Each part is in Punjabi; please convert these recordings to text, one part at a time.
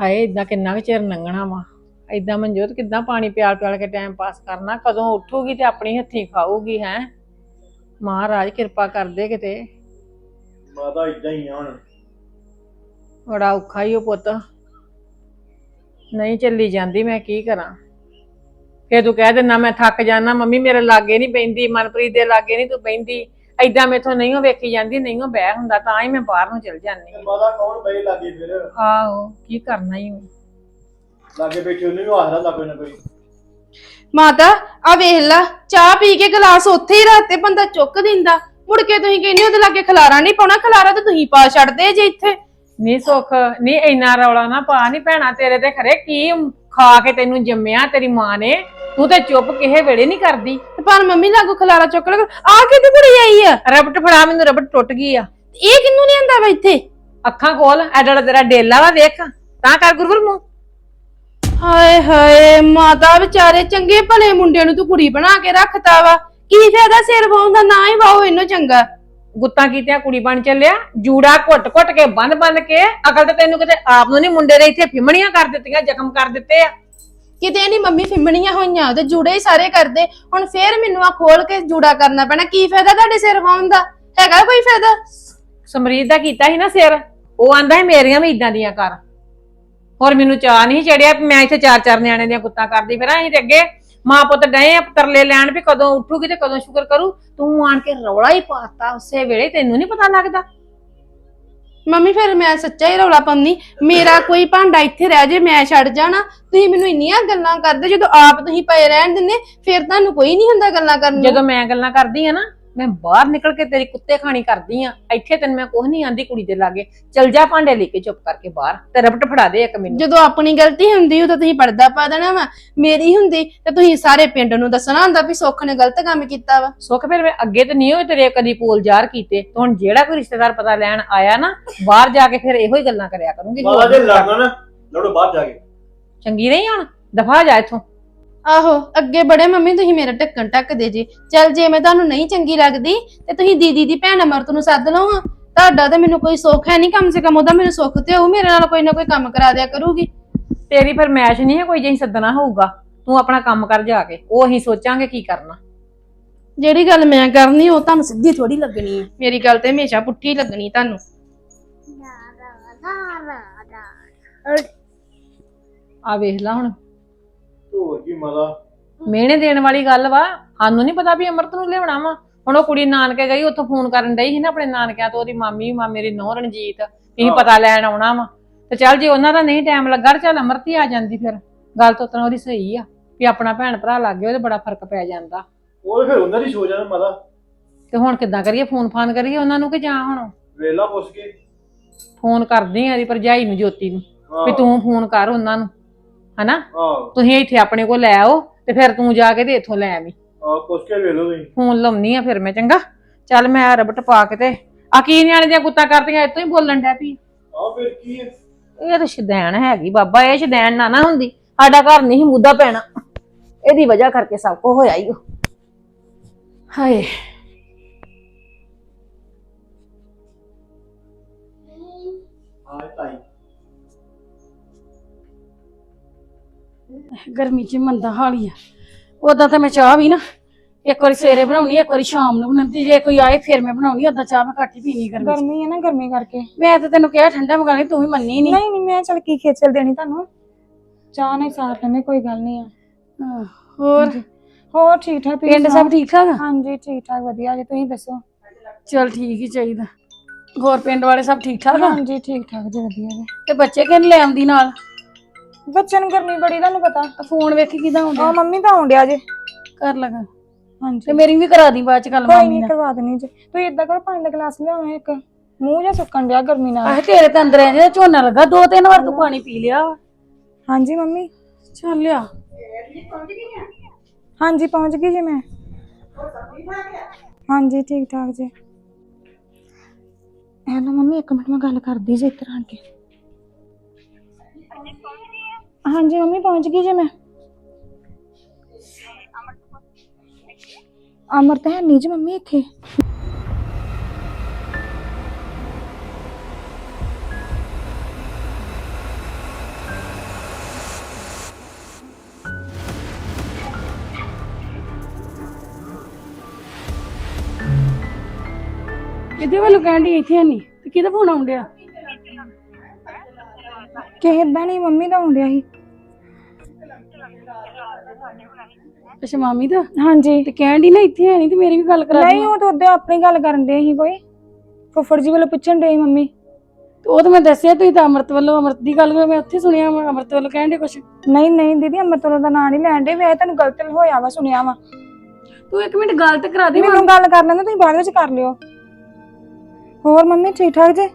ਹਾਏ ਇਦਾਂ ਕਿੰਨਾ ਕੁ ਚਿਰ ਲੰਘਣਾ ਵਾ? ਇਦਾਂ ਮਨਜੋਤ ਕਿੱਦਾਂ ਪਾਣੀ ਪਿਆਲ ਪਿਆਲ ਕੇ ਟਾਈਮ ਪਾਸ ਕਰਨਾ? ਕਦੋਂ ਉੱਠੂਗੀ ਤੇ ਆਪਣੀ ਹੱਥੀਂ ਖਾਊਗੀ ਹੈ? ਮਹਾਰਾਜ ਕਿਰਪਾ ਕਰਦੇ ਕਿਤੇ। ਮਾਤਾ ਇਦਾਂ ਹੀ ਆ ਹੁਣ। ਬੜਾ ਔਖਾ ਹੀ ਉਹ ਪੁੱਤ। ਨਹੀਂ ਚੱਲੀ ਜਾਂਦੀ ਮੈਂ ਕੀ ਕਰਾਂ? ਕਿ ਤੂੰ ਕਹਿ ਦਿੰਦਾ ਮੈਂ ਥੱਕ ਜਾਣਾ ਮੰਮੀ ਮੇਰੇ ਲਾਗੇ ਨਹੀਂ ਬੈੰਦੀ ਮਨਪ੍ਰੀਤ ਦੇ ਲਾਗੇ ਨਹੀਂ ਤੂੰ ਬੈੰਦੀ ਐਦਾਂ ਮੈਥੋਂ ਨਹੀਂ ਉਹ ਵੇਖੀ ਜਾਂਦੀ ਨਹੀਂ ਉਹ ਬਹਿ ਹੁੰਦਾ ਤਾਂ ਹੀ ਮੈਂ ਬਾਹਰ ਨੂੰ ਚਲ ਜਾਂਦੀ ਤੇ ਮਾਤਾ ਕੌਣ ਬਈ ਲਾਗੇ ਫਿਰ? ਆਹੋ ਕੀ ਕਰਨਾ ਹੀ ਲਾਗੇ ਬੈਠੇ ਉਹਨੂੰ ਵੀ ਆਖਦਾ ਲਾ ਕੋਈ ਨਾ ਕੋਈ। ਮਾਤਾ ਆ ਵੇਖ ਲਾ ਚਾਹ ਪੀ ਕੇ ਗਲਾਸ ਉੱਥੇ ਹੀ ਰੱਖਤੇ ਬੰਦਾ ਚੁੱਕ ਦਿੰਦਾ। ਮੁੜ ਕੇ ਤੁਸੀਂ ਕਹਿੰਦੇ ਉਹਦੇ ਲਾਗੇ ਖਲਾਰਾ ਨਹੀਂ ਪਾਉਣਾ ਖਲਾਰਾ ਤਾਂ ਤੁਸੀਂ ਪਾ ਛੱਡਦੇ ਜੇ ਇੱਥੇ। ਨਹੀਂ ਸੁੱਖ ਨਹੀਂ ਇੰਨਾ ਰੌਲਾ ਨਾ ਪਾ ਨਹੀਂ ਭੈਣਾ ਤੇਰੇ ਤੇ ਖਰੇ ਕੀ ਖਾ ਕੇ ਤੈਨੂੰ ਜੰਮਿਆ ਤੇਰੀ ਮਾਂ ਨੇ। ਤੂੰ ਤੇ ਚੁੱਪ ਕਿਸੇ ਵੇਲੇ ਨਹੀਂ ਕਰਦੀ। ਤੇ ਪਰ ਮੰਮੀ ਲਾਗੋ ਖਲਾਰਾ ਚੁੱਕ ਲਗਾ ਆ ਕਿਹਦੀ ਕੁੜੀ ਆਈ ਆ? ਰਬਟ ਫੜਾ ਮੈਨੂੰ ਰਬਟ ਟੁੱਟ ਗਈ ਆ। ਇਹ ਕਿੰਨੂੰ ਨਹੀਂ ਆਂਦਾ ਵਾ ਇੱਥੇ? ਅੱਖਾਂ ਖੋਲ ਐਡਾ ਤੇਰਾ ਡੇਲਾ ਵਾ ਵੇਖ। ਤਾਂ ਕਰ ਗੁਰਗੁਰ ਮੂੰਹ ਹਾਏ ਹਾਏ ਮਾਤਾ ਵਿਚਾਰੇ ਚੰਗੇ ਭਲੇ ਮੁੰਡੇ ਨੂੰ ਤੂੰ ਕੁੜੀ ਬਣਾ ਕੇ ਰੱਖਤਾ ਵਾ। ਕੀ ਫਾਇਦਾ ਸਿਰ ਵਾਉਣ ਦਾ ਨਾ ਹੀ ਵਾਓ ਇਹਨੂੰ ਚੰਗਾ। ਗੁੱਤਾਂ ਕੀਤਿਆਂ ਕੁੜੀ ਬਣ ਚੱਲਿਆ। ਜੂੜਾ ਘੁੱਟ ਘੁੱਟ ਕੇ ਬੰਨ ਬੰਨ ਕੇ ਅਕਲ ਤੇ ਤੈਨੂੰ ਕਿਤੇ ਆਪ ਨੂੰ ਨਹੀਂ ਮੁੰਡੇ ਦੇ ਇੱਥੇ ਫਿਮਣੀਆਂ ਕਰ ਦਿੱਤੀਆਂ ਜ਼ਖਮ ਕਰ ਦਿੱਤੇ ਆ। ਕਿਤੇ ਨਹੀਂ ਮੰਮੀ ਫਿੰਮਣੀਆਂ ਹੋਈਆਂ, ਉਹਦੇ ਜੂੜੇ ਹੀ ਸਾਰੇ ਕਰਦੇ। ਹੁਣ ਫੇਰ ਮੈਨੂੰ ਆ ਖੋਲ ਕੇ ਜੂੜਾ ਕਰਨਾ ਪੈਣਾ। ਕੀ ਫਾਇਦਾ ਤੁਹਾਡੇ ਸਿਰ ਵਾਉਣ ਦਾ? ਹੈਗਾ ਕੋਈ ਫਾਇਦਾ? ਸਮਰੀਤ ਦਾ ਕੀਤਾ ਸੀ ਨਾ ਸਿਰ, ਉਹ ਆਂਦਾ ਸੀ ਮੇਰੀਆਂ ਵੀ ਇਦਾਂ ਦੀਆਂ ਕਰ। ਹੋਰ ਮੈਨੂੰ ਚਾਹ ਨਹੀਂ ਚੜਿਆ ਮੈਂ ਇੱਥੇ ਚਾਰ ਚਾਰ ਨਿਆਣੇ ਦੀਆਂ ਕੁੱਤਾਂ ਕਰਦੀ ਫਿਰ। ਅਸੀਂ ਤੇ ਅੱਗੇ ਮਾਂ ਪੁੱਤ ਡਏ ਆ ਤਰਲੇ ਲੈਣ ਵੀ ਕਦੋਂ ਉੱਠੂਗੀ ਤੇ ਕਦੋਂ ਸ਼ੁਕਰ ਕਰੂ। ਤੂੰ ਆਣ ਕੇ ਰੌਲਾ ਹੀ ਪਾਤਾ ਉਸੇ ਵੇਲੇ, ਤੈਨੂੰ ਨਹੀਂ ਪਤਾ ਲੱਗਦਾ। ਮੰਮੀ, ਫਿਰ ਮੈਂ ਸੱਚਾ ਹੀ ਰੌਲਾ ਪਾਉਂਦੀ, ਮੇਰਾ ਕੋਈ ਭਾਂਡਾ ਇੱਥੇ ਰਹਿ ਜੇ, ਮੈਂ ਛੱਡ ਜਾਣਾ। ਤੁਸੀਂ ਮੈਨੂੰ ਇੰਨੀਆਂ ਗੱਲਾਂ ਕਰਦੇ, ਜਦੋਂ ਆਪ ਤੁਸੀਂ ਪਏ ਰਹਿਣ ਦਿੰਦੇ, ਫਿਰ ਤੁਹਾਨੂੰ ਕੋਈ ਨਹੀਂ ਹੁੰਦਾ ਗੱਲਾਂ ਕਰਨ ਨੂੰ। ਜਦੋਂ ਮੈਂ ਗੱਲਾਂ ਕਰਦੀ ਆ ਨਾ ਮੈਂ ਬਾਹਰ ਨਿਕਲ ਕੇ ਤੇਰੀ ਕੁੱਤੇ ਖਾਣੀ ਕਰਦੀ ਆ। ਇੱਥੇ ਤੈਨੂੰ ਮੈਂ ਕੁਝ ਨਹੀਂ ਆਂਦੀ ਕੁੜੀ ਦੇ ਲਾਗੇ। ਚਲ ਜਾ ਭਾਂਡੇ ਲੈ ਕੇ ਚੁੱਪ ਕਰਕੇ ਬਾਹਰ। ਤੇ ਰਬਟ ਫੜਾ ਦੇ ਇੱਕ ਮੈਨੂੰ। ਜਦੋਂ ਆਪਣੀ ਗਲਤੀ ਹੁੰਦੀ ਉਦੋਂ ਤੁਸੀਂ ਪਰਦਾ ਪਾ ਦੇਣਾ ਵਾ। ਮੇਰੀ ਹੁੰਦੀ ਤੇ ਤੁਸੀਂ ਸਾਰੇ ਪਿੰਡ ਨੂੰ ਦੱਸਣਾ ਹੁੰਦਾ ਵੀ ਸੁੱਖ ਨੇ ਗਲਤ ਕੰਮ ਕੀਤਾ ਵਾ। ਸੁੱਖ ਫਿਰ ਮੈਂ ਅੱਗੇ ਤੇ ਨਹੀਂ ਹੋਏ ਤੇਰੇ ਕਦੀ ਪੋਲ ਜ਼ਾਰ ਕੀਤੇ। ਤੇ ਹੁਣ ਜਿਹੜਾ ਕੋਈ ਰਿਸ਼ਤੇਦਾਰ ਪਤਾ ਲੈਣ ਆਇਆ ਨਾ ਬਾਹਰ ਜਾ ਕੇ ਫਿਰ ਇਹੋ ਹੀ ਗੱਲਾਂ ਕਰਿਆ ਕਰੂੰਗੀ। ਮਾਤਾ ਜੇ ਲੜਨਾ ਨਾ ਲੜੋ ਬਾਹਰ ਜਾ ਕੇ। ਚੰਗੀ ਨਹੀਂ ਹੁਣ? ਦਫਾ ਜਾ ਇੱਥੋਂ। ਆਹੋ ਅੱਗੇ ਬੜੇ ਮੰਮੀ ਤੁਸੀਂ ਮੇਰਾ ਢੱਕਣ ਢੱਕਦੇ ਜੀ। ਚੱਲ ਜੇ ਮੈਂ ਤੁਹਾਨੂੰ ਨਹੀਂ ਚੰਗੀ ਲੱਗਦੀ ਤੇ ਤੁਸੀਂ ਦੀਦੀ ਦੀ ਭੈਣ ਅਮਰਤ ਨੂੰ ਸੱਦ ਲਓ ਹਾਂ। ਤੁਹਾਡਾ ਤਾਂ ਮੈਨੂੰ ਕੋਈ ਸੁੱਖ ਹੈ ਨਹੀਂ ਕਮ ਸੇ ਕਮ ਉਹਦਾ ਮੈਨੂੰ ਸੁੱਖ ਤੇ ਉਹ ਮੇਰੇ ਨਾਲ ਕੋਈ ਨਾ ਕੋਈ ਕੰਮ ਕਰਾ ਦਿਆ ਕਰੂਗੀ। ਤੇਰੀ ਫਿਰ ਮੈਚ ਨਹੀਂ ਹੈ ਕੋਈ ਜੇ ਸੱਦਣਾ ਹੋਊਗਾ। ਤੂੰ ਆਪਣਾ ਕੰਮ ਕਰ ਜਾ ਕੇ ਉਹ ਅਸੀਂ ਸੋਚਾਂਗੇ ਕੀ ਕਰਨਾ। ਜਿਹੜੀ ਗੱਲ ਮੈਂ ਕਰਨੀ ਉਹ ਤੁਹਾਨੂੰ ਸਿੱਧੀ ਥੋੜੀ ਲੱਗਣੀ ਹੈ। ਮੇਰੀ ਗੱਲ ਤੇ ਹਮੇਸ਼ਾ ਪੁੱਠੀ ਲੱਗਣੀ ਤੁਹਾਨੂੰ। ਆ ਵੇਖ ਲੈ ਹੁਣ। ਹੋਰ ਕੀ ਮਾਤਾ। ਮਿਹਣੇ ਦੇਣ ਵਾਲੀ ਗੱਲ ਵਾ। ਸਾਨੂੰ ਨਹੀਂ ਪਤਾ ਵੀ ਅਮਰਤ ਨੂੰ ਲਿਆਉਣਾ ਵਾ। ਹੁਣ ਉਹ ਕੁੜੀ ਨਾਨਕੇ ਗਈ ਉੱਥੋਂ ਫੋਨ ਕਰਨ ਡਈ ਸੀ ਨਾ ਆਪਣੇ ਨਾਨਕਿਆਂ ਤੋਂ ਉਹਦੀ ਮਾਮੀ ਮਾਮੇ ਮੇਰੀ ਨੌ ਰਣਜੀਤ। ਅਸੀਂ ਹਾਂ। ਪਤਾ ਲੈਣ ਆਉਣਾ ਵਾ। ਤੇ ਚੱਲ ਜੇ ਉਹਨਾਂ ਦਾ ਨਹੀਂ ਟਾਈਮ ਲੱਗਾ ਤੇ ਚੱਲ ਅਮਰਤ ਹੀ ਆ ਜਾਂਦੀ ਫਿਰ। ਗੱਲ ਤਾਂ ਉਤਨਾ ਉਹਦੀ ਸਹੀ ਆ ਵੀ ਆਪਣਾ ਭੈਣ ਭਰਾ ਲੱਗ ਗਿਆ ਉਹਦੇ ਬੜਾ ਫ਼ਰਕ ਪੈ ਜਾਂਦਾ। ਉਹ ਫਿਰ ਉਹਨਾਂ ਦੀ ਸੋਚ ਆ ਨਾ ਮਾਤਾ। ਤੇ ਹੁਣ ਕਿੱਦਾਂ ਕਰੀਏ? ਫੋਨ ਫਾਨ ਕਰੀਏ ਉਹਨਾਂ ਨੂੰ ਕਿ ਜਾਂ ਹੁਣ? ਵੇਲਾ ਪੁੱਛ ਕੇ। ਫੋਨ ਕਰਦੀ ਆ ਦੀ ਭਰਜਾਈ ਨੂੰ ਜੋਤੀ ਨੂੰ। ਵੀ ਤੂੰ ਫੋਨ ਕਰ ਉਹਨਾਂ ਨੂੰ। ਹਨਾ? ਤੁਸੀਂ ਇੱਥੇ ਆਪਣੇ ਕੋਲ ਲੈ ਆਓ ਤੇ ਫਿਰ ਤੂੰ ਜਾ ਕੇ ਤੇ ਇੱਥੋਂ ਲੈ ਆਵੀਂ। ਹਾਂ ਪੁੱਛ ਕੇ ਵੇਖ ਲਓ ਤੁਸੀਂ। ਫੋਨ ਲਾਉਣੀ ਆ ਫਿਰ ਮੈਂ ਚੰਗਾ? ਚੱਲ ਮੈਂ ਰਬਟ ਪਾ ਕੇ ਤੇ ਆ ਕੀ ਨਿਆਣੇ ਦੀਆਂ ਗੁੱਤਾਂ ਕਰਦੀਆਂ ਇੱਥੋਂ ਹੀ ਬੋਲਣ ਡੈ ਪਈ? ਹਾਂ ਫਿਰ ਕੀ ਹੈ ਇਹ ਤਾਂ ਸ਼ਦੈਣ ਹੈਗੀ ਬਾਬਾ ਇਹ ਸ਼ਦੈਣ ਨਾ ਨਾ ਹੁੰਦੀ। ਸਾਡਾ ਘਰ ਨਹੀਂ ਮੁੱਦਾ ਪੈਣਾ। ਇਹਦੀ ਵਜ੍ਹਾ ਕਰਕੇ ਸਭ ਕੁਝ ਹੋਇਆ ਹੀ ਹਾਏ। ਗਰਮੀ ਚ ਮੰਦਾ ਹਾਲ ਹੀ ਆ। ਉਦਾਂ ਤਾਂ ਮੈਂ ਚਾਹ ਵੀ ਨਾ ਇੱਕ ਵਾਰੀ ਸਵੇਰੇ ਬਣਾਉਣੀ ਇੱਕ ਵਾਰੀ ਸ਼ਾਮ ਨੂੰ ਬਣਾਉਂਦੀ ਜੇ ਕੋਈ ਆਏ ਫਿਰ ਮੈਂ ਬਣਾਉਣੀ ਉਦਾਂ ਚਾਹ ਮੈਂ ਘੱਟ ਹੀ ਪੀਣੀ ਗਰਮੀ ਚ। ਗਰਮੀ ਹੈ ਨਾ ਗਰਮੀ ਕਰਕੇ। ਮੈਂ ਤਾਂ ਤੈਨੂੰ ਕਿਹਾ ਠੰਡਾ ਮੰਗਾਣੀ ਤੂੰ ਵੀ ਮੰਨੀ ਨਹੀਂ ਨਹੀਂ ਨਹੀਂ ਮੈਂ ਚਲ ਕੀ ਖੇਚਲ ਦੇਣੀ ਤੁਹਾਨੂੰ? ਚਾਹ ਨਹੀਂ ਸਾਰ ਲੈਣੇ ਕੋਈ ਗੱਲ ਨਹੀਂ ਆ। ਹੋਰ? ਹੋਰ ਠੀਕ ਠਾਕ ਤੁਸੀਂ ਪਿੰਡ ਸੁਣਾਓ? ਸਭ ਠੀਕ ਠਾਕ ਆ? ਹਾਂਜੀ ਠੀਕ ਠਾਕ ਵਧੀਆ ਜੀ ਤੁਸੀਂ ਦੱਸੋ? ਚਲ ਠੀਕ ਹੀ ਚਾਹੀਦਾ। ਹੋਰ ਪਿੰਡ ਵਾਲੇ ਸਭ ਠੀਕ ਠਾਕ ਆ? ਹਾਂਜੀ ਠੀਕ ਠਾਕ ਜੀ ਵਧੀਆ ਜੀ। ਤੇ ਬੱਚੇ ਕਿਹਨ ਲੈ ਆਉਂਦੀ ਨਾਲ? ਬੱਚਿਆਂ ਨੂੰ ਗਰਮੀ ਬੜੀ ਤੁਹਾਨੂੰ ਪਤਾ। ਫੋਨ ਵੇਖੀ ਕਿਦਾਂ ਆ ਹੁੰਦਾ ਮੰਮੀ ਤਾਂ ਆਉਣ ਡਿਆ ਜੇ। ਕਰ ਲਗਾ। ਤੇ ਹਾਂਜੀ ਮੇਰੀ ਵੀ ਕਰਾ ਦੀ ਬਾਅਦ ਚ ਗੱਲ ਕੋਈ ਮਾਮੀ ਨਹੀਂ ਨਾਲ। ਕਰਵਾ ਦੇਣੀ ਜੀ। ਤੁਸੀਂ ਇਦਾਂ ਕਰੋ ਪਾਣੀ ਦਾ ਗਲਾਸ ਲਿਆਓ ਇੱਕ। ਮੂੰਹ ਜਾਂ ਸੁੱਕਣ ਡਿਆ ਗਰਮੀ ਨਾਲ। ਆਹ ਤੇਰੇ ਤਾਂ ਅੰਦਰ ਆ ਝੋਨਾ ਲੱਗਾ ਦੋ ਤਿੰਨ ਵਾਰ ਤੂੰ ਪਾਣੀ ਪੀ ਲਿਆ। ਹਾਂਜੀ ਮੰਮੀ। ਚੱਲ ਲਿਆ। ਹਾਂਜੀ ਪਹੁੰਚ ਗਈ ਜੀ ਮੈਂ। ਹਾਂਜੀ ਠੀਕ ਠਾਕ ਜੀ। ਹੈਲੋ ਮੰਮੀ ਇੱਕ ਮਿੰਟ ਮੈਂ ਗੱਲ ਕਰਦੀ ਜੀ ਇੱਧਰ ਆਣ ਕੇ। हाँ जी, मम्मी पहुँच गई जी मैं। अमृत तो है नहीं जी मम्मी इतने वालों कह डी इतने नहीं? तो कि फ़ोन आ कह नहीं मम्मी तो ही। ਅੱਛਾ ਮਾਮੀ ਦਾ? ਹਾਂਜੀ। ਤੇ ਕਹਿੰਦੀ ਨਾ ਇੱਥੇ ਹੈ ਨਹੀਂ ਤੇ ਮੇਰੀ ਵੀ ਗੱਲ ਕਰਾ ਨਹੀਂ ਉਹ ਤਾਂ ਉਹਦੇ ਆਪਣੀ ਗੱਲ ਕਰਨ ਦੇ ਸੀ ਕੋਈ। ਫੁੱਫੜ ਜੀ ਵੱਲੋਂ ਪੁੱਛਣ ਦੇ ਮੰਮੀ। ਤੇ ਉਹ ਤਾਂ ਮੈਂ ਦੱਸਿਆ ਤੁਸੀਂ ਤਾਂ ਅਮਰਤ ਵੱਲੋਂ ਅਮਰਤ ਦੀ ਗੱਲ ਮੈਂ ਉੱਥੇ ਸੁਣਿਆ ਅਮਰਤ ਵੱਲੋਂ ਕਹਿੰਦੇ ਕੁਛ? ਨਹੀਂ ਨਹੀਂ ਦੀਦੀ ਅਮਰਤੋਲ ਦਾ ਨਾਂ ਨਹੀਂ ਲੈਣ ਦੇ ਵੇ ਤੁਹਾਨੂੰ ਗਲਤ ਹੋਇਆ ਵਾ ਸੁਣਿਆ ਵਾ। ਤੂੰ ਇੱਕ ਮਿੰਟ ਗੱਲ ਤੇ ਕਰਾ ਦੇ ਮੈਨੂੰ ਗੱਲ ਕਰ ਲੈਂਦੇ ਤੁਸੀਂ ਬਾਅਦ ਵਿੱਚ ਕਰ ਲਿਓ। ਹੋਰ ਮੰਮੀ ਠੀਕ ਠਾਕ ਜੀ?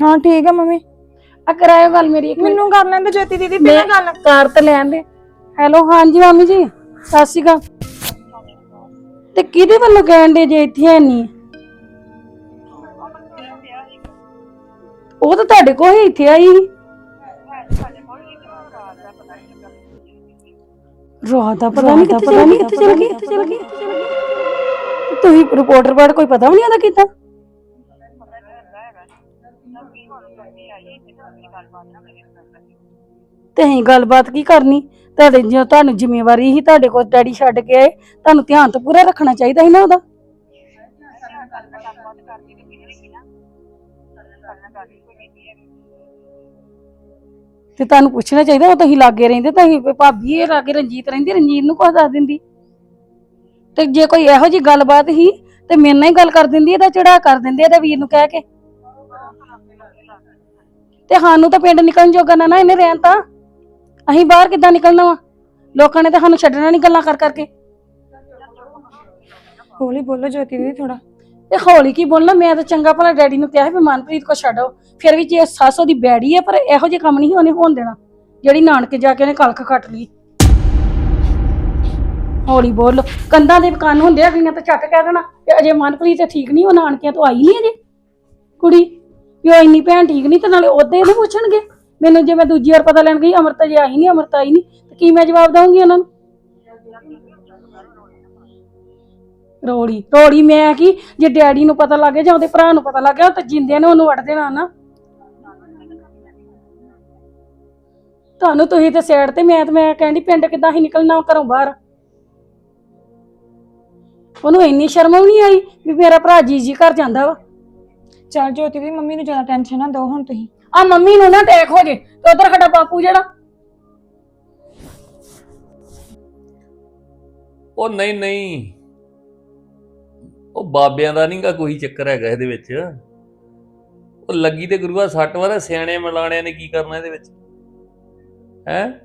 ਹਾਂ ਠੀਕ ਆ ਮੰਮੀ। ਆ ਕਰਾਇਓ ਗੱਲ ਮੇਰੀ ਇੱਕ ਮੈਨੂੰ ਕਰ ਲੈਂਦੇ ਜੋਤੀ ਦੀਦੀ ਪਹਿਲਾਂ ਗੱਲ। ਕਾਰ ਤੇ ਲੈਣ ਦੇ। ਹੈਲੋ ਹਾਂਜੀ ਮਾਮੀ ਜੀ। ਸਤਿ ਸ਼੍ਰੀ ਅਕਾਲ। ਤੇ ਕਿਹਦੇ ਵੱਲੋਂ ਕਹਿੰਦੇ ਜੇ ਇੱਥੇ ਹੈ ਨਹੀਂ ਉਹ ਤਾਂ ਤੁਹਾਡੇ ਕੋਲ ਹੀ ਇੱਥੇ ਆਈ। ਰਾਤ ਦਾ ਪਤਾ ਨਹੀਂ ਕਿੱਥੇ ਚਲ ਗਈ ਕਿੱਥੇ ਚਲ ਗਈ ਕਿੱਥੇ ਚਲ ਗਈ। ਤੇ ਤੁਸੀਂ ਰਿਪੋਰਟਰ ਬਾਰੇ ਕੋਈ ਪਤਾ ਵੀ ਨਹੀਂ ਉਹਦਾ ਕੀਤਾ? ਤੇ ਅਸੀਂ ਗੱਲਬਾਤ ਕੀ ਕਰਨੀ? ਤੁਹਾਡੇ ਜੋ ਤੁਹਾਨੂੰ ਜ਼ਿੰਮੇਵਾਰੀ ਸੀ ਤੁਹਾਡੇ ਕੋਲ ਡੈਡੀ ਛੱਡ ਕੇ ਆਏ, ਤੁਹਾਨੂੰ ਧਿਆਨ ਤਾਂ ਪੂਰਾ ਰੱਖਣਾ ਚਾਹੀਦਾ ਸੀ ਨਾ ਉਹਦਾ? ਤੇ ਤੁਹਾਨੂੰ ਪੁੱਛਣਾ ਚਾਹੀਦਾ, ਉਹ ਤੁਸੀਂ ਲਾਗੇ ਰਹਿੰਦੇ ਤੁਸੀਂ ਕੋਈ ਭਾਬੀ ਇਹ ਲਾਗੇ ਰਣਜੀਤ ਰਹਿੰਦੀ, ਰਣਜੀਤ ਨੂੰ ਕੁਝ ਦੱਸ ਦਿੰਦੀ। ਤੇ ਜੇ ਕੋਈ ਇਹੋ ਜੀ ਗੱਲਬਾਤ ਹੀ ਤੇ ਮੇਰੇ ਨਾਲ ਹੀ ਗੱਲ ਕਰ ਦਿੰਦੀ ਇਹਦਾ ਚੜਾ ਕਰ ਦਿੰਦੇ ਇਹਦਾ ਵੀਰ ਨੂੰ ਕਹਿ ਕੇ। ਤੇ ਸਾਨੂੰ ਤਾਂ ਪਿੰਡ ਨਿਕਲਣ ਜੋਗਾ ਨਾ ਨਾ ਇਹਨੇ ਰਹਿਣ ਤਾਂ। ਅਸੀਂ ਬਾਹਰ ਕਿੱਦਾਂ ਨਿਕਲਣਾ ਵਾ? ਲੋਕਾਂ ਨੇ ਤਾਂ ਸਾਨੂੰ ਛੱਡਣਾ ਨਹੀਂ ਗੱਲਾਂ ਕਰ ਕਰਕੇ। ਹੌਲੀ ਬੋਲੋ ਜੋਤੀ ਦੀਦੀ ਥੋੜਾ ਤੇ ਹੌਲੀ ਕੀ ਬੋਲਣਾ? ਮੈਂ ਤਾਂ ਚੰਗਾ ਭਲਾ ਡੈਡੀ ਨੂੰ ਕਿਹਾ ਸੀ ਵੀ ਮਨਪ੍ਰੀਤ ਕੋ ਛੱਡੋ। ਫਿਰ ਵੀ ਜੇ ਸਾਸੋ ਦੀ ਬੈੜੀ ਹੈ ਪਰ ਇਹੋ ਜਿਹੇ ਕੰਮ ਨਹੀਂ ਉਹਨੇ ਹੋਣ ਦੇਣਾ। ਜਿਹੜੀ ਨਾਨਕੇ ਜਾ ਕੇ ਉਹਨੇ ਕਲਖ ਕੱਟ ਲਈ। ਹੌਲੀ ਬੋਲ। ਕੰਧਾਂ ਦੇ ਕੰਨ ਹੁੰਦੇ ਆ ਕਈਆਂ ਤਾਂ ਝੱਟ ਕਹਿ ਦੇਣਾ ਤੇ ਅਜੇ ਮਨਪ੍ਰੀਤ ਤੇ ਠੀਕ ਨਹੀਂ, ਉਹ ਨਾਨਕਿਆਂ ਤੋਂ ਆਈ ਨਹੀਂ ਅਜੇ। ਕੁੜੀ, ਵੀ ਉਹ ਇੰਨੀ ਭੈਣ ਠੀਕ ਨਹੀਂ, ਤੇ ਨਾਲੇ ਉਹਦੇ ਇਹਨੂੰ ਪੁੱਛਣਗੇ। ਮੈਨੂੰ ਜੇ ਮੈਂ ਦੂਜੀ ਵਾਰ ਪਤਾ ਲੈਣ ਗਈ, ਅਮਰਤਾ ਜੇ ਆਈ ਨਹੀਂ, ਅਮਰਤਾ ਆਈ ਨਹੀਂ, ਤੇ ਕੀ ਮੈਂ ਜਵਾਬ ਦਵਾਂਗੀ ਉਹਨਾਂ ਨੂੰ? ਰੋੜੀ ਰੋੜੀ ਮੈਂ ਕੀ, ਜੇ ਡੈਡੀ ਨੂੰ ਪਤਾ ਲੱਗ ਗਿਆ ਜਾਂ ਉਹਦੇ ਭਰਾ ਨੂੰ ਪਤਾ ਲੱਗ ਗਿਆ ਤਾਂ ਜਿੰਦਿਆਂ ਨੇ ਉਹਨੂੰ ਵੱਢ ਦੇਣਾ ਨਾ। ਤੁਹਾਨੂੰ ਤੁਸੀਂ ਤੇ ਸਾਈਡ ਤੇ ਮੈਂ ਤੇ ਮੈਂ ਕਹਿੰਦੀ, ਪਿੰਡ ਕਿੱਦਾਂ ਹੀ ਨਿਕਲਣਾ ਘਰੋਂ ਬਾਹਰ। ਉਹਨੂੰ ਇੰਨੀ ਸ਼ਰਮ ਵੀ ਨਹੀਂ ਆਈ ਵੀ ਮੇਰਾ ਭਰਾ ਜੀ ਜੀ ਘਰ ਜਾਂਦਾ ਵਾ। ਚਲ ਜੋਤੀ ਦੀ ਮੰਮੀ ਨੂੰ ਜ਼ਿਆਦਾ ਟੈਨਸ਼ਨ ਨਾ ਦਿਓ ਹੁਣ ਤੁਸੀਂ। ਆ ਮੰਮੀ ਨੂੰ ਨਾ ਅਟੈਕ ਹੋ ਜੇ ਤੇ ਉਧਰ ਸਾਡਾ ਬਾਪੂ ਜਿਹੜਾ। ਉਹ ਨਹੀਂ ਨਹੀਂ। ਉਹ ਬਾਬਿਆਂ ਦਾ ਨਹੀਂਗਾ ਕੋਈ ਚੱਕਰ ਹੈਗਾ ਇਹਦੇ ਵਿੱਚ। ਉਹ ਲੱਗੀ ਤੇ ਗੁਰੂਆ ਸੱਟ ਵਾਲਾ ਸਿਆਣੇ ਮਲਾਣਿਆਂ ਨੇ ਕੀ ਕਰਨਾ ਇਹਦੇ ਵਿੱਚ? ਹੈ?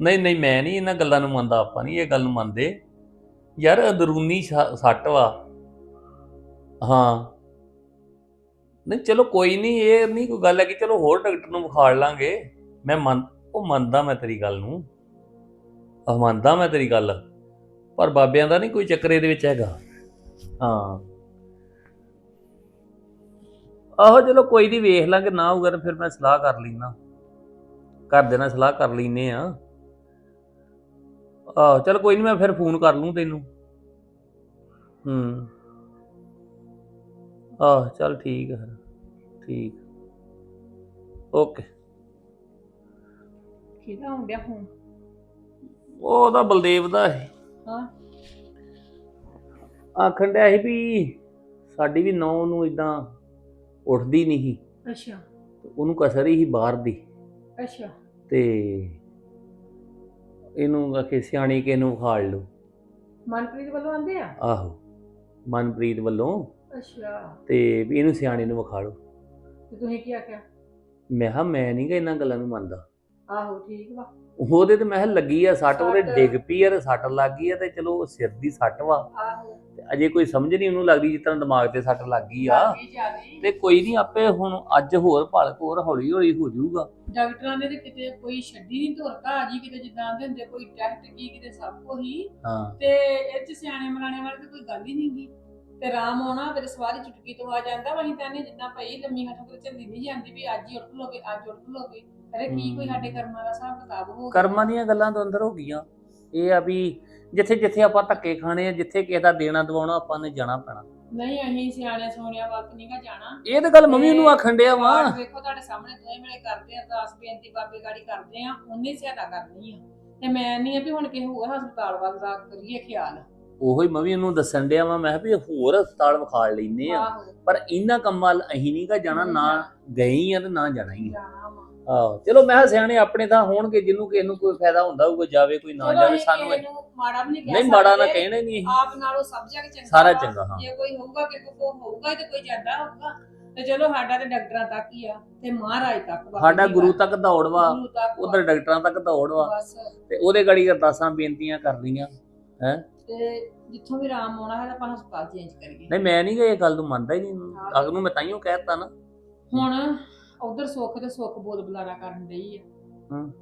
ਨਹੀਂ ਨਹੀਂ ਮੈਂ ਨਹੀਂ ਇਹਨਾਂ ਗੱਲਾਂ ਨੂੰ ਮੰਨਦਾ ਆਪਾਂ ਨਹੀਂ ਇਹ ਗੱਲ ਨੂੰ ਮੰਨਦੇ। ਯਾਰ ਅੰਦਰੂਨੀ ਸ- ਸੱਟ ਵਾ। ਹਾਂ। ਨਹੀਂ, ਚਲੋ ਕੋਈ ਨਹੀਂ, ਇਹ ਨਹੀਂ ਕੋਈ ਗੱਲ ਹੈ ਕਿ ਚਲੋ ਹੋਰ ਡਾਕਟਰ ਨੂੰ ਵਿਖਾੜ ਲਾਂਗੇ। ਮੈਂ ਮੰਨ, ਉਹ ਮੰਨਦਾ ਮੈਂ ਤੇਰੀ ਗੱਲ ਨੂੰ। ਆਹ ਮੰਨਦਾ ਮੈਂ ਤੇਰੀ ਗੱਲ। ਪਰ ਬਾਬਿਆਂ ਦਾ ਨਹੀਂ ਕੋਈ ਚੱਕਰ ਇਹਦੇ ਵਿੱਚ ਹੈਗਾ। ਹਾਂ। ਆਹੋ, ਚਲੋ ਕੋਈ ਨਹੀਂ, ਵੇਖ ਲਾਂਗੇ, ਨਾ ਹੋਊਗਾ ਤਾਂ ਫਿਰ ਮੈਂ ਸਲਾਹ ਕਰ ਲੈਣਾ ਕਰ ਨਾਲ ਸਲਾਹ ਕਰ ਲੈਨੇ ਆ ਆਹੋ ਚਲ ਕੋਈ ਨਹੀਂ ਮੈਂ ਫਿਰ ਫੋਨ ਕਰ ਲੂੰ ਤੈਨੂੰ। ਹੂੰ। ਆਹ ਚਲ ਠੀਕ ਹੈ। ਠੀਕ। ਓਕੇ। ਕਿਹਦਾ ਆਉਂਦਿਆ ਫੋਨ? ਉਹ ਉਹਦਾ ਬਲਦੇਵ ਦਾ ਹੈ ਹਾਂ। ਆਖਣ ਡਿਆ ਸੀ ਵੀ ਸਾਡੀ ਵੀ ਨੌ ਨੂੰ ਇਦਾਂ ਉੱਠਦੀ ਨਹੀਂ ਅੱਛਾ। ਉਹਨੂੰ ਕਸਰ ਹੀ ਬਾਹਰ ਦੀ। ਅੱਛਾ। ਤੇ ਇਹਨੂੰ ਆਖੇ ਸਿਆਣੀ ਕਿ ਇਹਨੂੰ ਖਾਲ ਲਓ। ਮਨਪ੍ਰੀਤ ਵੱਲੋਂ ਆਂਦੇ ਆ? ਆਹੋ ਮਨਪ੍ਰੀਤ ਵੱਲੋਂ। ਅੱਛਾ। ਤੇ ਵੀ ਇਹਨੂੰ ਸਿਆਣੇ ਨੂੰ ਵਿਖਾ ਲਓ ਤੇ ਤੁਸੀਂ ਕੀ ਆਖਿਆ? ਮੈਂ ਕਿਹਾ ਮੈਂ ਨਹੀਂ ਗਾ ਇਹਨਾਂ ਗੱਲਾਂ ਨੂੰ ਮੰਨਦਾ। ਆਹੋ ਠੀਕ ਵਾ। ਉਹਦੇ ਤੇ ਮੈਂ ਕਿਹਾ ਲੱਗੀ ਆ ਸੱਟ ਉਹਦੇ ਸੱਟ। ਡਿੱਗ ਪਈ ਆ ਤੇ ਸੱਟ ਲੱਗ ਗਈ ਆ ਤੇ ਚਲੋ ਸਿਰ ਦੀ ਸੱਟ ਵਾ। ਆਹੋ। ਅਜੇ ਕੋਈ ਸਮਝ ਨਹੀਂ ਉਹਨੂੰ ਲੱਗਦੀ ਜਿਸ ਤਰ੍ਹਾਂ ਦਿਮਾਗ ਤੇ ਸੱਟ ਲੱਗ ਗਈ ਆ। ਜਿਆਦੀ। ਤੇ ਕੋਈ ਨਹੀਂ ਆਪੇ ਹੁਣ ਅੱਜ ਹੋਰ ਭਲਕ ਹੋਰ ਹੌਲੀ ਹੌਲੀ ਹੋ ਜਾਊਗਾ। ਡਾਕਟਰਾਂ ਨੇ ਤੇ ਕਿਤੇ ਕੋਈ ਛੱਡੀ ਨਹੀਂ ਧੁਰਕਾ ਆ ਜੀ ਕਿਤੇ ਜਿੱਦਾਂ ਆਂਦੇ ਹੁੰਦੇ ਕੋਈ ਟੈਸਟ ਕੀ ਕਿਤੇ ਸਭ ਕੋ ਹੀ। ਤੇ ਇਹ ਚ ਸਿਆਣੇ ਮਰਾਣੇ ਵਾਲੀ ਤੇ ਕੋਈ ਗੱਲ ਹੀ ਨਹੀਂ ਗੀ। ਤੇ ਰਾਮ ਆਉਣਾ ਫਿਰ ਸਵਾਰੀ ਚੁਟਕੀ ਤੋਂ ਆ ਜਾਂਦਾ ਵਹੀਂ ਤਾਂ ਨੇ ਜਿੱਦਾਂ ਪਈ ਲੰਮੀ ਹੱਥੋਂ ਤੇ ਚੱਲੀ ਨਹੀਂ ਜਾਂਦੀ ਵੀ ਅੱਜ ਹੀ ਉੱਠ ਲੋਗੇ ਅੱਜ ਉੱਠ ਲੋਗੇ ਅਰੇ ਕੀ ਕੋਈ ਸਾਡੇ ਕਰਮਾਂ ਦਾ ਹਿਸਾਬ ਕਿਤਾਬ ਹੋ ਗਿਆ। ਕਰਮਾਂ ਦੀਆਂ ਗੱਲਾਂ ਤੋਂ ਅੰਦਰ ਹੋ ਗਈਆਂ। ਇਹ ਆ ਵੀ ਜਿੱਥੇ ਜਿੱਥੇ ਆਪਾਂ ਧੱਕੇ ਖਾਣੇ ਆ ਜਿੱਥੇ ਕਿਸੇ ਦਾ ਦੇਣਾ ਦਵਾਉਣਾ ਆਪਾਂ ਨੇ ਜਾਣਾ ਪੈਣਾ। ਨਹੀਂ ਅਸੀਂ ਸਿਆਣੇ ਸੋਹਣਿਆਂ ਵਕਤ ਨਹੀਂਗਾ ਜਾਣਾ। ਇਹ ਤਾਂ ਗੱਲ ਮੰਮੀ ਨੂੰ ਆਖਣ ਡਿਆ ਵਾ। ਪਾਠ ਵੇਖੋ ਤੁਹਾਡੇ ਸਾਹਮਣੇ ਦੋਵੇਂ ਮਿਲੇ ਕਰਦੇ ਆ ਦਾਸ ਬੇਨਤੀ ਬਾਬੇ ਗਾੜੀ ਕਰਦੇ ਆ ਉਹਨੇ ਸਿਆਦਾ ਕਰਨੀ ਆ। ਤੇ ਮੈਂ ਨਹੀਂ ਆ ਵੀ ਹੁਣ ਕਿਸੇ ਹੋਰ ਹਸਪਤਾਲ ਵੱਲ ਦਾ ਕਰੀਏ ਖਿਆਲ। ਉਹੋ ਹੀ ਮੰਮੀ ਨੂੰ ਦੱਸਣ ਡਿਆ ਵਾ ਮੈਂ ਕਿਹਾ ਵੀ ਹੋਰ ਹਸਪਤਾਲ ਵਿਖਾਲ ਲੈਨੇ ਆ। ਆਹੋ। ਪਰ ਇਹਨਾਂ ਕੰਮਾਂ ਵੱਲ ਅਸੀਂ ਨਹੀਂ ਗਾ ਜਾਣਾ ਨਾ ਗਏ ਹੀ ਆ ਤੇ ਨਾ ਜਾਣਾ ਹੀ ਆ। ਜਾਣਾ ਵਾ। ਆਹੋ ਚਲੋ ਮੈਂ ਕਿਹਾ ਸਿਆਣੇ ਆਪਣੇ ਤਾਂ ਹੋਣਗੇ ਜਿਹਨੂੰ ਕਿਸੇ ਨੂੰ ਕੋਈ ਫਾਇਦਾ ਹੁੰਦਾ ਹੋਊਗਾ ਜਾਵੇ ਕੋਈ ਨਾ ਜਾਵੇ ਸਾਨੂੰ ਮਾੜਾ ਵੀ ਨਹੀਂ ਕਹਿ ਨਹੀਂ ਮਾੜਾ ਨਾ ਸਕਦੇ। ਕਹਿਣਾ ਹੀ ਨਹੀਂ ਅਸੀਂ। ਆਪ ਨਾਲੋਂ ਸਭ ਜਗ ਚੰਗਾ ਸਾਰਾ ਵਾ। ਚੰਗਾ ਹਾਂ ਜੇ ਕੋਈ ਹੋਊਗਾ ਕਿ ਕੋਈ ਹੋਊਗਾ ਤੇ ਕੋਈ ਜਾਂਦਾ ਹੋਊਗਾ ਤੇ ਚਲੋ ਸਾਡਾ ਤੇ ਡਾਕਟਰਾਂ ਤੱਕ ਹੀ ਆ ਤੇ ਮਹਾਰਾਜ ਤੱਕ ਬਾਬਾ ਸਾਡਾ ਜੀ ਗੁਰੂ। ਤੱਕ ਦੌੜ ਵਾ ਗੁਰੂ ਤੱਕ ਵਾ। ਉਧਰ ਡਾਕਟਰਾਂ ਤੱਕ ਦੌੜ ਵਾ ਬਸ ਤੇ ਉਹਦੇ ਗੜੀ ਅਰਦਾਸਾਂ ਬੇਨਤੀਆਂ ਕਰਨੀਆਂ ਤੇ ਜਿੱਥੋਂ ਵੀ ਆਰਾਮ ਆਉਣਾ ਹੈ ਤਾਂ ਆਪਾਂ ਹਸਪਤਾਲ ਚੇਂਜ ਕਰੀਏ ਨਹੀਂ ਮੈਂ ਨਹੀਂ ਇਹ ਗੱਲ ਨੂੰ ਮੰਨਦਾ ਹੀ ਨਹੀਂ ਅਗ ਨੂੰ ਮੈਂ ਤਾਈਓ ਕਹਿਤਾ ਨਾ ਹੁਣ ਉਧਰ ਸੁੱਖ ਤੇ ਸੁੱਖ ਬੋਲ ਬੁਲਾਰਾ ਕਰਨ ਡਈ ਆ। ਹਮ।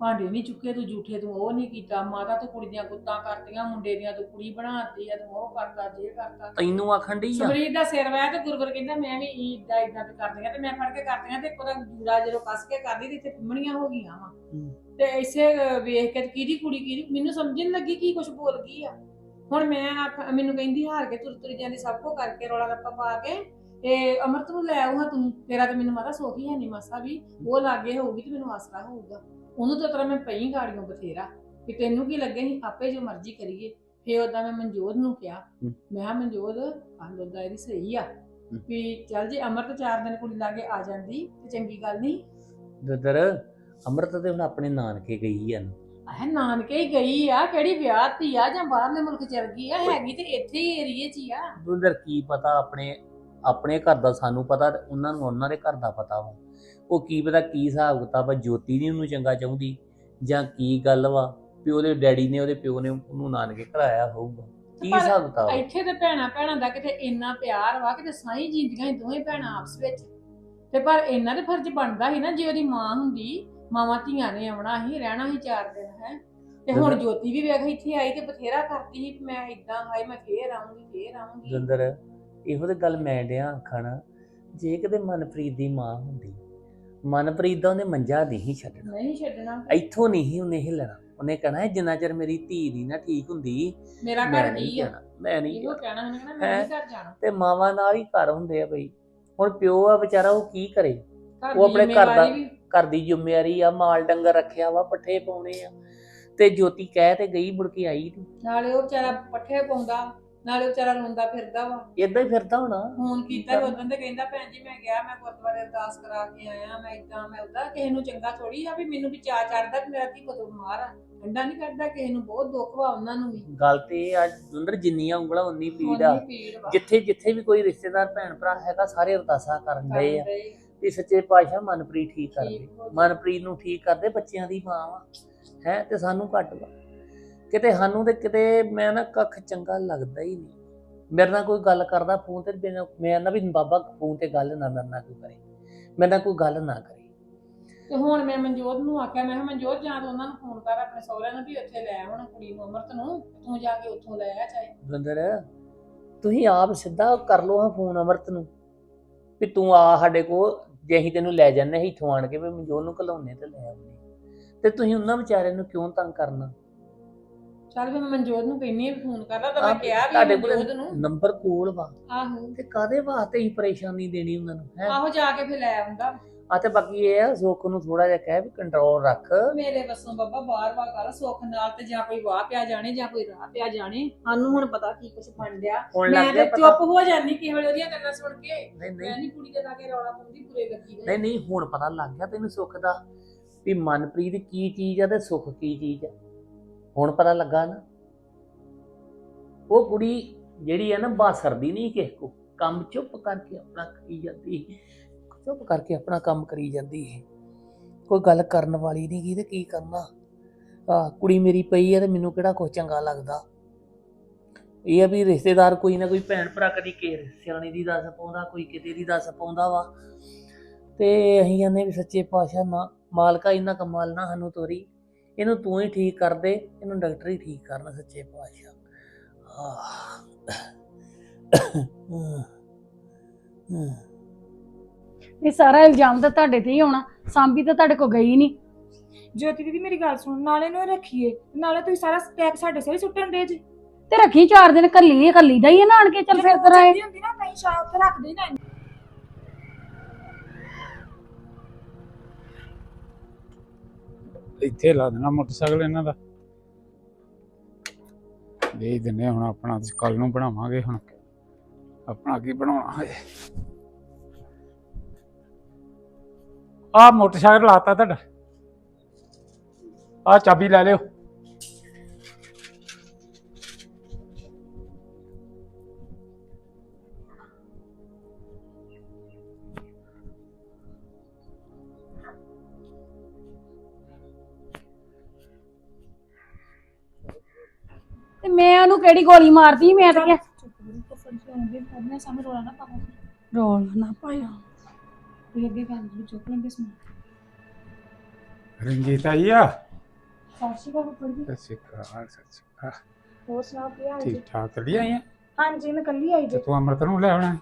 ਭਾਂਡੇ ਨਹੀਂ ਚੁੱਕੇ ਤੂੰ ਝੂਠੇ ਤੂੰ ਉਹ ਨਹੀਂ ਕੀਤਾ। ਮਾਤਾ ਤੂੰ ਕੁੜੀ ਦੀਆਂ ਗੁੱਤਾਂ ਕਰਤੀਆਂ ਮੁੰਡੇ ਦੀਆਂ ਤੂੰ ਕੁੜੀ ਬਣਾਤੀ ਆ ਤੂੰ ਉਹ ਕਰਤਾ ਜੇ ਕਰਤਾ। ਤੈਨੂੰ ਆਖਣ ਡਈ ਆ? ਸਮਰੀਤ ਦਾ ਸਿਰ ਵਾਇਆ ਤੇ ਗੁਰਗੁਰ ਕਹਿੰਦਾ ਮੈਂ ਵੀ ਇਦਾਂ ਇਦਾਂ ਤੇ ਕਰਦੀਆਂ ਤੇ ਮੈਂ ਫੜ ਕੇ ਕਰਦੀਆਂ ਤੇ ਉਹਦਾ ਜੂੜਾ ਜਦੋਂ ਕੱਸ ਕੇ ਕਰਦੀ ਤੇ ਇੱਥੇ ਪਿੰਮਣੀਆਂ ਹੋ ਗਈਆਂ ਵਾ। ਹੂੰ। ਤੇ ਇਸੇ ਵੇਖ ਕੇ ਕਿਹਦੀ ਕੁੜੀ ਕਿਹਦੀ ਮੈਨੂੰ ਸਮਝਣ ਲੱਗੀ ਕੀ ਕੁਝ ਬੋਲ ਗਈ ਆ। ਹੁਣ ਮੈਂ ਮੈਨੂੰ ਕਹਿੰਦੀ ਹਾਰ ਕੇ ਤੁਰ ਤੁਰ ਜਾਂਦੀ ਸਭ ਕੋ ਕਰਕੇ ਰੋਲਾ ਰੱਪਾ ਪਾ ਕੇ ਤੇ ਅਮਰਤ ਨੂੰ ਲੈ ਆਉਂ ਤੂੰ ਤੇਰਾ ਤੇ ਮੈਨੂੰ ਮਾਤਾ ਸੋਖੀ ਹੈ ਨਹੀਂ ਮਾਸਾ ਵੀ। ਉਹ ਲਾਗੇ ਹੋਊਗੀ ਤੇ ਮੈਨੂੰ ਆਸਰਾ ਹੋਊਗਾ। ਉਹਨੂੰ ਤਾਂ ਤੇਰਾ ਮੈਂ ਪਈ ਗਾੜੀਆਂ ਬਥੇਰਾ। ਕਿ ਤੈਨੂੰ ਕੀ ਲੱਗੇ ਸੀ? ਆਪੇ ਜੋ ਮਰਜ਼ੀ ਕਰੀਏ। ਫੇ ਉਦਾਂ ਮੈਂ ਮਨਜੋਤ ਨੂੰ ਕਿਹਾ। ਮੈਂ ਕਿਹਾ ਮਨਜੋਤ ਉਦਾਂ ਇਹਦੀ ਸਹੀ ਆ। ਵੀ ਚੱਲ ਜੇ ਅਮਰਤ ਚਾਰ ਦਿਨ ਕੁੜੀ ਲਾਗੇ ਆ ਜਾਂਦੀ ਤੇ ਚੰਗੀ ਗੱਲ ਨਹੀਂ। ਦਦਰ ਅੰਮ੍ਰਿਤ ਤੇ ਹੁਣ ਆਪਣੇ ਨਾਨਕੇ ਗਈ ਆ ਆਹ ਨਾਨਕੇ ਹੀ ਗਈ ਆ ਕਿਹੜੀ ਵਿਆਹ ਤੀ ਆ ਜਾਂ ਬਾਹਰਲੇ ਮੁਲਕ ਚਲ ਗਈ ਆ? ਹੈਗੀ ਤੇ ਇੱਥੇ ਹੀ ਏਰੀਏ 'ਚ ਹੀ ਆ। ਦਦਰ ਕੀ ਪਤਾ ਆਪਣੇ ਆਪਣੇ ਘਰ ਦਾ ਸਾਨੂੰ ਪਤਾ ਤੇ ਉਹਨਾਂ ਨੂੰ ਉਹਨਾਂ ਦੇ ਘਰ ਦਾ ਪਤਾ ਵਾ। ਉਹ ਕੀ ਪਤਾ ਕੀ ਹਿਸਾਬ ਕਿਤਾਬ ਆ ਜੋਤੀ ਨਹੀਂ ਉਹਨੂੰ ਚੰਗਾ ਚਾਹੁੰਦੀ ਜਾਂ ਕੀ ਗੱਲ ਵਾ ਵੀ ਉਹਦੇ ਡੈਡੀ ਨੇ ਉਹਦੇ ਪਿਓ ਨੇ ਉਹਨੂੰ ਨਾਨਕੇ ਘਲਾਇਆ ਹੋਊਗਾ। ਕੀ ਹਿਸਾਬ ਕਿਤਾਬ ਆ? ਇੱਥੇ ਤੇ ਭੈਣਾ ਭੈਣਾਂ ਦਾ ਕਿਤੇ ਇੰਨਾ ਪਿਆਰ ਵਾ ਕਿਤੇ ਸਾਈ ਜਿੰਦੀਆਂ ਹੀ ਦੋਵੇਂ ਭੈਣਾਂ ਆਪਸ ਵਿੱਚ। ਤੇ ਪਰ ਇਹਨਾਂ ਦੇ ਫਰਜ਼ ਬਣਦਾ ਸੀ ਨਾ ਜੇ ਉਹਦੀ ਮਾਂ ਹੁੰਦੀ ਮਾਵਾਂ ਧੀਆਂ ਨੇ ਆਉਣਾ ਸੀ ਰਹਿਣਾ ਸੀ ਚਾਰ ਦਿਨ ਹੈ। ਤੇ ਹੁਣ ਜੋਤੀ ਵੀ ਵੇਖ ਇੱਥੇ ਆਈ ਤੇ ਬਥੇਰਾ ਕਰਦੀ ਸੀ ਕਿ ਮੈਂ ਇਦਾਂ ਹਾਏ ਮੈਂ ਫੇਰ ਆਉਂਗੀ ਫੇਰ ਆਉਂਗੀ ਦੰਦਰ ਇਹੋ ਤੇ ਗੱਲ ਮੈਂ ਡਿਆ ਆਖਣ ਜੇ ਕਿਤੇ ਮਨਪ੍ਰੀਤ ਦੀ ਮਾਂ ਹੁੰਦੀ ਮਨਪ੍ਰੀਤ ਦਾ ਉਹਨੇ ਮੰਜਾ ਨਹੀਂ ਛੱਡਣਾ। ਨਹੀਂ ਛੱਡਣਾ। ਇੱਥੋਂ ਨਹੀਂ ਉਹਨੇ ਹਿੱਲਣਾ ਉਹਨੇ ਕਹਿਣਾ ਜਿੰਨਾ ਚਿਰ ਮੇਰੀ ਧੀ ਨਹੀਂ ਨਾ ਠੀਕ ਹੁੰਦੀ ਮੇਰਾ ਮੈਂ ਘਰ ਨਹੀਂ ਆ। ਜਾਣਾ ਮੈਂ ਨਹੀਂ ਇਹੋ ਕਹਿਣਾ ਉਹਨੇ ਕਹਿਣਾ ਮੈਂ ਨਹੀਂ ਘਰ ਜਾਣਾ। ਤੇ ਮਾਵਾਂ ਨਾਲ ਹੀ ਘਰ ਹੁੰਦੇ ਆ ਬਈ। ਹੁਣ ਪਿਓ ਆ ਵਿਚਾਰਾ ਉਹ ਕੀ ਕਰੇ? ਘਰ ਉਹ ਦੀ ਆਪਣੇ ਘਰ ਦਾ- ਜ਼ਿੰਮੇਵਾਰੀ ਵੀ ਘਰ ਦੀ ਜ਼ਿੰਮੇਵਾਰੀ ਆ ਮਾਲ ਡੰਗਰ ਰੱਖਿਆ ਵਾ ਪੱਠੇ ਪਾਉਣੇ ਆ। ਤੇ ਜੋਤੀ ਕਹਿ ਤੇ ਗਈ ਮੁੜ ਕੇ ਆਈ ਨਾਲੇ ਉਹ ਵਿਚਾਰਾ ਪੱਠੇ ਪਾਉਂਦਾ। ਨਾਲੇ ਵਿਚਾਰਾ ਰੋਂਦਾ ਫਿਰਦਾ ਵਾ। ਇਦਾਂ ਹੀ ਫਿਰਦਾ ਹੋਣਾ। ਫੋਨ ਕੀਤਾ ਸੀ ਉਦੋਂ ਤੇ ਕਹਿੰਦਾ ਭੈਣ ਜੀ ਮੈਂ ਗਿਆ ਮੈਂ ਗੁਰਦੁਆਰੇ ਅਰਦਾਸ ਕਰਾ ਕੇ ਆਇਆ ਮੈਂ ਇਦਾਂ ਮੈਂ ਉਦਾਂ ਕਿਸੇ ਨੂੰ ਚੰਗਾ ਥੋੜੀ ਆ ਵੀ ਮੈਨੂੰ ਵੀ ਚਾਅ ਚੜਦਾ ਕਿ ਮੇਰਾ ਧੀ ਕਦੋਂ ਬਿਮਾਰ ਆ। ਠੰਡਾ ਨਹੀਂ ਕਰਦਾ ਕਿਸੇ ਨੂੰ ਬਹੁਤ ਦੁੱਖ ਵਾ ਉਹਨਾਂ ਨੂੰ ਵੀ। ਗੱਲ ਤੇ ਇਹ ਆ ਦੁੰਦਰ ਜਿੰਨੀਆਂ ਉਂਗਲਾਂ ਉਨੀ ਪੀੜ ਆ। ਉਨੀ ਪੀੜ ਵਾ। ਜਿੱਥੇ ਜਿੱਥੇ ਵੀ ਕੋਈ ਰਿਸ਼ਤੇਦਾਰ ਭੈਣ ਭਰਾ ਹੈਗਾ ਸਾਰੇ ਅਰਦਾਸਾਂ ਕਰਨ ਡਏ ਆ। ਕਰਦੇ ਵੀ ਸੱਚੇ ਪਾਤਸ਼ਾਹ ਮਨਪ੍ਰੀਤ ਠੀਕ ਕਰ ਦੇ ਠੀਕ ਹੋ ਜਾਏ। ਮਨਪ੍ਰੀਤ ਨੂੰ ਠੀਕ ਕਰਦੇ ਬੱਚਿਆਂ ਦੀ ਮਾਂ ਵਾ। ਹੈ ਤੇ ਸਾਨੂੰ ਘੱਟ ਵਾ। ਕਿਤੇ ਸਾਨੂੰ ਤੇ ਕਿਤੇ ਮੈਂ ਨਾ ਕੱਖ ਚੰਗਾ ਲੱਗਦਾ ਹੀ ਨਹੀਂ। ਮੇਰੇ ਨਾਲ ਕੋਈ ਗੱਲ ਕਰਦਾ ਫੋਨ ਤੇ ਬਿਨਾਂ- ਮੈਂ ਨਾ ਵੀ ਬਾਬਾ ਫੋਨ ਤੇ ਗੱਲ ਨਾ ਮੇਰੇ ਨਾਲ ਕੋਈ ਕਰੇ। ਮੇਰੇ ਨਾਲ ਕੋਈ ਗੱਲ ਨਾ ਕਰੇ। ਤੇ ਹੁਣ ਮੈਂ ਮਨਜੋਤ ਨੂੰ ਆਖਿਆ ਮੈਂ ਕਿਹਾ ਮਨਜੋਤ ਜਾਂ ਤਾਂ ਉਹਨਾਂ ਨੂੰ ਫੋਨ ਕਰ ਆਪਣੇ ਸਹੁਰਿਆਂ ਨੂੰ ਵੀ ਉੱਥੇ ਲੈ ਆਉਣ ਕੁੜੀ ਨੂੰ ਅਮਰਤ ਨੂੰ। ਤੂੰ ਜਾ ਕੇ ਉੱਥੋਂ ਲੈ ਆ ਚਾਹੇ। ਦਵਿੰਦਰ ਤੁਸੀਂ ਆਪ ਸਿੱਧਾ ਕਰ ਲਓ ਹਾਂ ਫੋਨ ਅਮਰਤ ਨੂੰ। ਵੀ ਤੂੰ ਆ ਸਾਡੇ ਕੋਲ ਜੇ ਅਸੀਂ ਤੈਨੂੰ ਲੈ ਜਾਂਦੇ ਇੱਥੋਂ ਆਣ ਕੇ ਵੀ ਮਨਜੋਤ ਨੂੰ ਘਲਾਉਣੇ ਤੇ ਲੈ ਆਉਂਦੇ ਤੇ ਤੁਸੀਂ ਉਹਨਾਂ ਵਿਚਾਰਿਆਂ ਨੂੰ ਕਿਉਂ ਤੰਗ ਕਰਨਾ? ਚੱਲ ਫਿਰ ਮੈਂ ਮਨਜੋਤ ਨੂੰ ਕਹਿੰਨੀ ਆ ਫੋਨ ਕਰ ਲਾ ਤਾਂ ਮੈਂ ਕਿਹਾ ਵੀ ਤੁਹਾਡੇ ਮਨਜੋਤ ਕੋਲ ਨੂੰ। ਨੰਬਰ ਕੋਲ ਵਾ। ਆਹੋ। ਤੇ ਕਾਦੇ ਵਾਸਤੇ ਹੀ ਪਰੇਸ਼ਾਨੀ ਦੇਣੀ ਉਹਨਾਂ ਨੂੰ ਹੈ? ਆਹੋ ਜਾ ਕੇ ਫਿਰ ਲੈ ਆਉਂਦਾ। ਆ ਤੇ ਬਾਕੀ ਇਹ ਆ ਸੁੱਖ ਨੂੰ ਥੋੜਾ ਜਿਹਾ ਕਹਿ ਵੀ ਕੰਟਰੋਲ ਰੱਖ। ਮੇਰੇ ਵੱਸੋਂ ਬਾਬਾ ਬਾਰ ਬਾਰ ਕਰ ਸੁੱਖ ਨਾਲ ਤੇ ਜਾਂ ਕੋਈ ਵਾਹ ਪਿਆ ਜਾਣੇ ਜਾਂ ਕੋਈ ਰਾਹ ਪਿਆ ਜਾਣੇ ਸਾਨੂੰ ਹੁਣ ਪਤਾ ਕੀ ਕੁਝ ਬਣ ਗਿਆ। ਹੁਣ ਮੈਂ ਤੇ ਪਤਾ। ਚੁੱਪ ਹੋ ਜਾਂਦੀ ਕਿਸੇ ਵੇਲੇ ਉਹਦੀਆਂ ਗੱਲਾਂ ਸੁਣ ਕੇ। ਨਹੀਂ ਮੈਂ ਨਹੀਂ ਨਹੀਂ ਕੁੜੀ ਦੇ ਲਾਗੇ ਰੌਲਾ ਪਾਉਂਦੀ ਬੁਰੇ ਲੱਗੀ ਨਹੀਂ ਨਹੀਂ ਹੁਣ ਪਤਾ ਲੱਗ ਗਿਆ ਤੈਨੂੰ ਸੁੱਖ ਦਾ ਵੀ ਮਨਪ੍ਰੀਤ ਕੀ ਚੀਜ਼ ਆ ਤੇ ਸੁੱਖ ਕੀ ਚੀਜ਼ ਆ। ਹੁਣ ਪਤਾ ਲੱਗਾ ਨਾ। ਉਹ ਕੁੜੀ ਜਿਹੜੀ ਆ ਨਾ ਬਾਸਰਦੀ ਨਹੀਂ ਕਿਸੇ ਕੋ ਕੰਮ ਚੁੱਪ ਕਰਕੇ ਆਪਣਾ ਕਰੀ ਜਾਂਦੀ ਚੁੱਪ ਕਰਕੇ ਆਪਣਾ ਕੰਮ ਕਰੀ ਜਾਂਦੀ ਹੈ ਕੋਈ ਗੱਲ ਕਰਨ ਵਾਲੀ ਨਹੀਂ ਕੀ ਤੇ ਕੀ ਕਰਨਾ। ਆ ਕੁੜੀ ਮੇਰੀ ਪਈ ਆ ਤੇ ਮੈਨੂੰ ਕਿਹੜਾ ਕੁਛ ਚੰਗਾ ਲੱਗਦਾ। ਇਹ ਆ ਵੀ ਰਿਸ਼ਤੇਦਾਰ ਕੋਈ ਨਾ ਕੋਈ ਭੈਣ ਭਰਾ ਕਦੀ ਕਿਸੇ ਸਿਆਣੀ ਦੀ ਦੱਸ ਪਾਉਂਦਾ, ਕੋਈ ਕਿਤੇ ਦੀ ਦੱਸ ਪਾਉਂਦਾ ਵਾ। ਤੇ ਅਸੀਂ ਕਹਿੰਦੇ ਵੀ ਸੱਚੇ ਪਾਤਸ਼ਾਹ ਨਾ, ਮਾਲਕਾ ਇਹਨਾਂ ਕੰਮਾਂ ਵੱਲ ਨਾ ਸਾਨੂੰ ਤੋਰੀ। ਇਹਨੂੰ ਤੂੰ ਹੀ ਠੀਕ ਕਰ ਦੇ ਇਹਨੂੰ ਡਾਕਟਰ ਹੀ ਠੀਕ ਕਰਨ ਸੱਚੇ ਪਾਤਸ਼ਾਹ। ਇਹ ਸਾਰਾ ਇਲਜ਼ਾਮ ਤਾਂ ਤੁਹਾਡੇ ਤੇ ਹੀ ਆਉਣਾ ਸਾਂਭੀ ਤਾਂ ਤੁਹਾਡੇ ਕੋ ਗਈ ਨਹੀਂ। ਜੋਤੀ ਦੀਦੀ ਮੇਰੀ ਗੱਲ ਸੁਣ ਨਾਲੇ ਨੂੰ ਰੱਖੀਏ ਨਾਲੇ ਤੁਸੀਂ ਸਾਰਾ ਸਟੈਕ ਸਾਡੇ ਸਿਰ ਹੀ ਸੁੱਟਣ ਦੇ ਜੀ। ਤੇ ਰੱਖੀ ਚਾਰ ਦਿਨ ਕੱਲੀ ਕੱਲੀ ਦਾ ਹੀ ਆ ਨਾਨਕੇ ਚੱਲ ਫਿਰ ਚੰਗੀ ਹੁੰਦੀ ਨਾ ਕਹੀਂ ਸ਼ਾਮ ਉੱਤੇ ਰੱਖ ਦੇ ਇੱਥੇ ਲਾ ਦੇਣਾ ਮੋਟਰਸਾਈਕਲ ਇਹਨਾਂ ਦਾ। ਦੇ ਦਿੰਨੇ ਹੁਣ ਆਪਣਾ ਕੱਲ ਨੂੰ ਬਣਾਵਾਂਗੇ ਹੁਣ। ਆਪਣਾ ਕੀ ਬਣਾਉਣਾ ਹੈ ਆ ਮੋਟਰਸਾਈਕਲ ਲਾਤਾ ਤੁਹਾਡਾ। ਆ ਚਾਬੀ ਲੈ ਲਿਓ। ਮੈਂ ਉਹਨੂੰ ਕਿਹੜੀ ਗੋਲੀ ਮਾਰਦੀ ਮੈਂ ਤਾਂ ਕਿਹਾ ਸਾਹਮਣੇ ਰੋਲਾ ਨਾ ਪਾਓ ਰੋਲ ਨਾ ਪਾਇਆ ਤੁਸੀਂ ਅੱਗੇ ਗੱਲ ਵੀ ਚੁੱਪ ਲੈਂਦੇ ਸੁਣ ਰਣਜੀਤ ਆਈ ਆ? ਸਾਸ਼ੀ ਬਾਬੂ ਪੜ ਗਈ ਸਤਿ ਸ਼੍ਰੀ ਅਕਾਲ ਸਤਿ ਸ਼੍ਰੀ ਅਕਾਲ। ਹੋਰ ਸੁਣਾਓ ਕੀ ਹਾਲ ਜੀ? ਠੀਕ ਠਾਕ ਚੱਲੀ ਆਈ ਆ? ਹਾਂਜੀ ਮੈਂ ਕੱਲੀ ਆਈ ਤੇ ਜੀ ਤੂੰ ਅੰਮ੍ਰਿਤ ਨੂੰ ਲੈ ਆਉਣਾ?